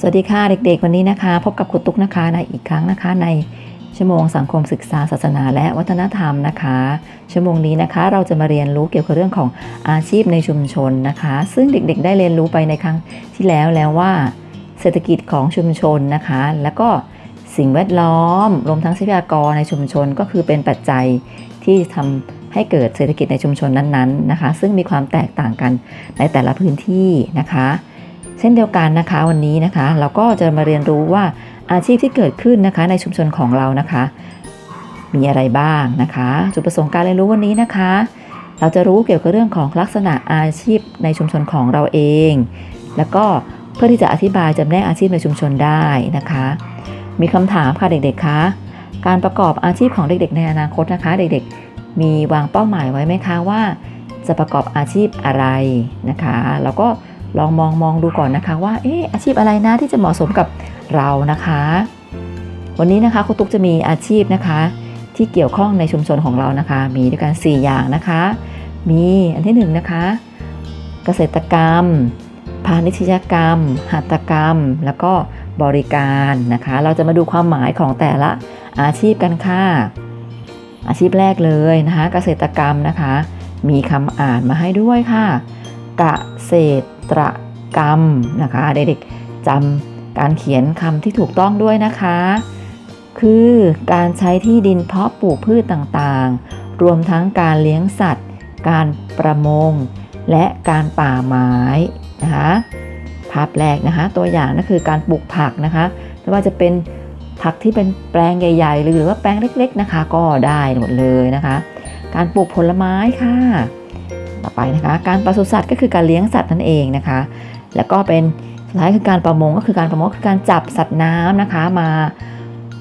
สวัสดีค่ะเด็กๆ วันนี้นะคะ พบกับครูตุ๊กนะคะในอีกครั้งนะคะ ในชั่วโมงสังคมศึกษาศาสนาและวัฒนธรรมนะคะ ชั่วโมงนี้นะคะ เราจะมาเรียนรู้เกี่ยวกับเรื่องของอาชีพในชุมชนนะคะ ซึ่งเด็กๆ ได้เรียนรู้ไปในครั้งที่แล้วแล้วว่า เศรษฐกิจของชุมชนนะคะ แล้วก็สิ่งแวดล้อม รวมทั้งทรัพยากรในชุมชนก็คือเป็นปัจจัยที่ทำให้เกิดเศรษฐกิจในชุมชนนั้นๆนะคะ ซึ่งมีความแตกต่างกันในแต่ละพื้นที่นะคะ เช่นเดียวกันนะคะวันนี้นะคะ เราก็จะมาเรียนรู้ว่าอาชีพที่เกิดขึ้นนะคะ ในชุมชนของเรานะคะ มีอะไรบ้างนะคะ จุดประสงค์การเรียนรู้วันนี้นะคะ เราจะรู้เกี่ยวกับเรื่องของลักษณะอาชีพในชุมชนของเราเอง แล้วก็เพื่อที่จะอธิบายจำแนกอาชีพในชุมชนได้นะคะ มีคำถามค่ะเด็กๆคะการประกอบอาชีพของเด็กๆ ในอนาคตนะคะ เด็กๆ มีวางเป้าหมายไว้ไหมคะว่า จะประกอบอาชีพอะไรนะคะ แล้วก็ ลองมองมองดูก่อนนะคะว่าเอออาชีพอะไรนะที่จะเหมาะสมกับเรานะคะ วันนี้นะคะครูตุ๊กจะมีอาชีพนะคะ ที่เกี่ยวข้องในชุมชนของเรานะคะ มีด้วยกัน 4 อย่างนะคะ มีอันที่1นงนะคะเกษตรกรรม พาณิชยกรรม หัตถกรรม แล้วก็บริการนะคะ เราจะมาดูความหมายของแต่ละอาชีพกันค่ะ อาชีพแรกเลยนะคะ เกษตรกรรมนะคะ มีคำอ่านมาให้ด้วยค่ะ เกษตร ตรกรรมนะคะเด็กๆจำการเขียนคำที่ถูกต้องด้วยนะคะ คือการใช้ที่ดินเพาะปลูกพืชต่างๆ รวมทั้งการเลี้ยงสัตว์ การประมง และการป่าไม้นะคะภาพแรกนะคะ ตัวอย่างนั่นคือการปลูกผักนะคะไม่ว่าจะเป็นผักที่เป็นแปลงใหญ่ๆ หรือว่าแปลงเล็ก ๆนะคะ ก็ได้หมดเลยนะคะ การปลูกผลไม้ค่ะ ไปนะคะ การปศุสัตว์ก็คือการเลี้ยงสัตว์นั่นเองนะคะ แล้วก็เป็นสุดท้ายคือการประมงก็คือการประมงคือการจับสัตว์น้ำนะคะมา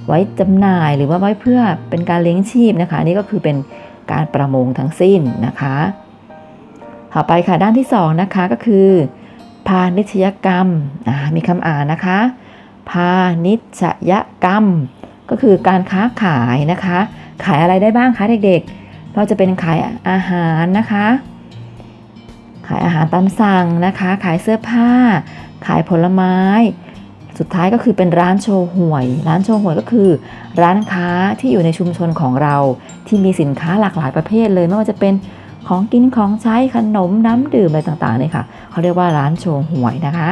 ไว้จำหน่ายหรือว่าไว้เพื่อเป็นการเลี้ยงชีพนะคะ นี่ก็คือเป็นการประมงทั้งสิ้นนะคะ ต่อไปค่ะด้านที่สองนะคะก็คือพาณิชยกรรมมีคำอ่านนะคะ พาณิชยกรรม ก็คือการค้าขายนะคะ ขายอะไรได้บ้างคะเด็กๆเราจะเป็นขายอาหารนะคะ ขายอาหารตามสั่งนะคะ ขายเสื้อผ้า ขายผลไม้ สุดท้ายก็คือเป็นร้านโชว์หวย ร้านโชว์หวยก็คือ ร้านค้าที่อยู่ในชุมชนของเราที่มีสินค้าหลากหลายประเภทเลยไม่ว่าจะเป็นของกินของใช้ขนมน้ำดื่มอะไรต่างๆเนี่ยค่ะเขาเรียกว่าร้านโชว์หวยนะคะ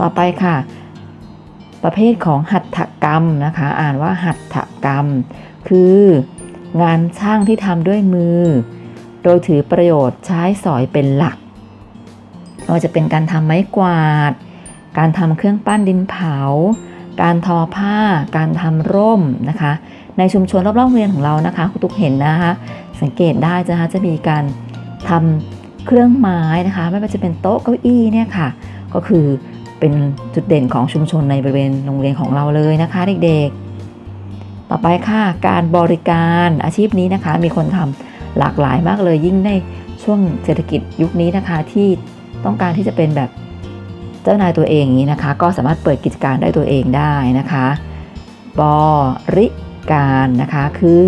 ต่อไปค่ะ ประเภทของหัตถกรรมนะคะ อ่านว่าหัตถกรรม คืองานช่างที่ทำด้วยมือ โดยถือประโยชน์ใช้สอยเป็นหลักไม่ว่าจะเป็นการทำไม้กวาด การทำเครื่องปั้นดินเผา การทอผ้า การทำร่มนะคะ ในชุมชนรอบๆโรงเรียนของเรานะคะคุณตุ๊กเห็นนะคะ สังเกตได้นะคะจะมีการทำเครื่องไม้นะคะ ไม่ว่าจะเป็นโต๊ะเก้าอี้เนี่ยค่ะ ก็คือเป็นจุดเด่นของชุมชนในบริเวณโรงเรียนของเราเลยนะคะเด็กๆ ต่อไปค่ะ การบริการอาชีพนี้นะคะมีคนทำ หลากหลายมากเลยยิ่งในช่วงเศรษฐกิจยุคนี้นะคะที่ต้องการที่จะเป็นแบบเจ้านายตัวเองนี้นะคะ ก็สามารถเปิดกิจการได้ตัวเองได้นะคะบริการนะคะคือ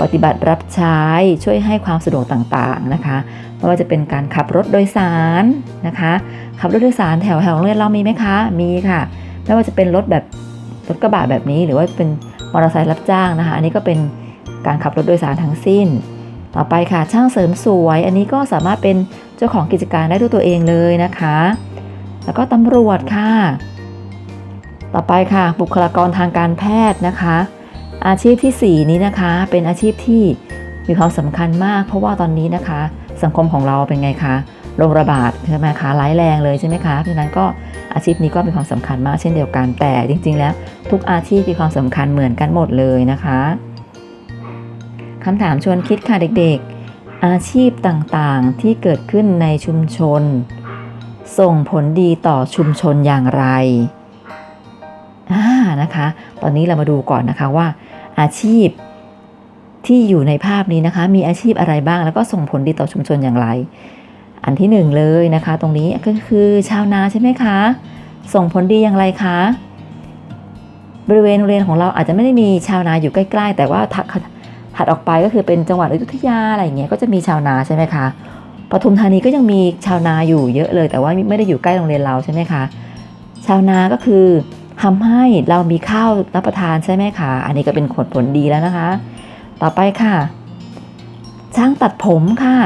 ปฏิบัติรับใช้ช่วยให้ความสะดวกต่างๆนะคะไม่ว่าจะเป็นการขับรถโดยสารนะคะขับรถโดยสารแถวแถวโรงเรียนเรามีไหมคะมีค่ะไม่ว่าจะเป็นรถแบบรถกระบะแบบนี้ หรือว่าเป็นมอเตอร์ไซค์รับจ้างนะคะ อันนี้ก็เป็นการขับรถโดยสารทั้งสิ้น ต่อไปค่ะช่างเสริมสวย อันนี้ก็สามารถเป็นเจ้าของกิจการได้ด้วยตัวเองเลยนะคะ แล้วก็ตำรวจค่ะ ต่อไปค่ะ บุคลากรทางการแพทย์นะคะ อาชีพทีสี่4 นี้นะคะ เป็นอาชีพที่มีความสำคัญมาก เพราะว่าตอนนี้นะคะ สังคมของเราเป็นไงคะโรคระบาดใช่ไหมคะร้ายแรงเลยใช่ไหมคะเพราะฉะนั้นก็อาชีพนี้ก็มีความสำคัญมากเช่นเดียวกันแต่จริง ๆ แล้ว ทุกอาชีพมีความสำคัญเหมือนกันหมดเลยนะคะ คำถามชวนคิดค่ะเด็กๆ อาชีพต่างๆที่เกิดขึ้นในชุมชน ส่งผลดีต่อชุมชนอย่างไรอ่านะคะ ตอนนี้เรามาดูก่อนนะคะว่า อาชีพที่อยู่ในภาพนี้นะคะ มีอาชีพอะไรบ้างแล้วก็ส่งผลดีต่อชุมชนอย่างไร อันที่หนึ่งเลยนะคะ ตรงนี้ก็คือชาวนาใช่ไหมคะ ส่งผลดีอย่างไรคะบริเวณโรงเรียนของเราอาจจะไม่ได้มีชาวนาอยู่ใกล้ ๆ แต่ว่า ถัดออกไปก็คือเป็นจังหวัดอยุธยาอะไรอย่างเงี้ยก็จะมีชาวนาใช่ไหมคะปทุมธานีก็ยังมีชาวนาอยู่เยอะเลย แต่ว่าไม่ได้อยู่ใกล้โรงเรียนเราใช่ไหมคะ ชาวนาก็คือทำให้เรามีข้าวรับประทานใช่ไหมคะ อันนี้ก็เป็นผลผลดีแล้วนะคะ ต่อไปค่ะ ช่างตัดผมค่ะ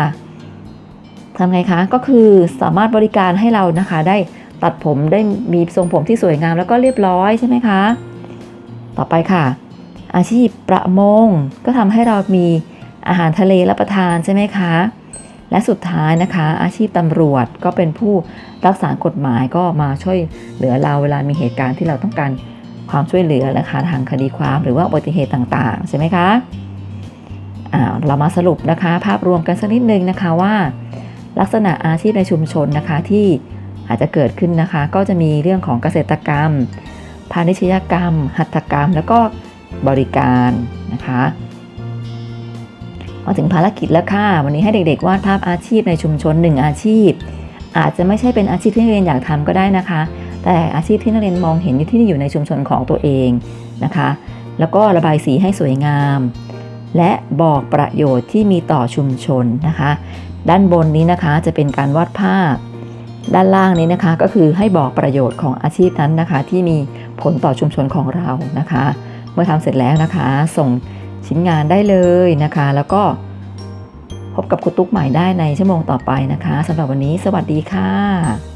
ทำไงคะ ก็คือสามารถบริการให้เรานะคะ ได้ตัดผมได้มีทรงผมที่สวยงามแล้วก็เรียบร้อยใช่ไหมคะ ต่อไปค่ะ อาชีพประมง ก็ทำให้เรามีอาหารทะเลรับประทานใช่ไหมคะ และสุดท้ายนะคะ อาชีพตำรวจก็เป็นผู้รักษากฎหมายก็มาช่วยเหลือเราเวลามีเหตุการณ์ที่เราต้องการความช่วยเหลือนะคะทางคดีความหรือว่าอุบัติเหตุต่างๆ ใช่ไหมคะเรามาสรุปนะคะ ภาพรวมกันสักนิดนึงนะคะว่า ลักษณะอาชีพในชุมชนนะคะที่อาจจะเกิดขึ้นนะคะ ก็จะมีเรื่องของเกษตรกรรม พาณิชยกรรม หัตถกรรม แล้วก็ บริการนะคะมาถึงภารกิจแล้วค่ะ วันนี้ให้เด็กๆวาดภาพอาชีพในชุมชนหนึ่งอาชีพ อาจจะไม่ใช่เป็นอาชีพที่นักเรียนอยากทำก็ได้นะคะ แต่อาชีพที่นักเรียนมองเห็นอยู่ที่อยู่ในชุมชนของตัวเองนะคะ แล้วก็ระบายสีให้สวยงาม และบอกประโยชน์ที่มีต่อชุมชนนะคะ ด้านบนนี้นะคะจะเป็นการวาดภาพ ด้านล่างนี้นะคะก็คือให้บอกประโยชน์ของอาชีพนั้นนะคะ ที่มีผลต่อชุมชนของเรานะคะ เมื่อทำเสร็จแล้วนะคะ ส่งชิ้นงานได้เลยนะคะ แล้วก็พบกับคุณตุ๊กใหม่ได้ในชั่วโมงต่อไปนะคะสำหรับวันนี้สวัสดีค่ะ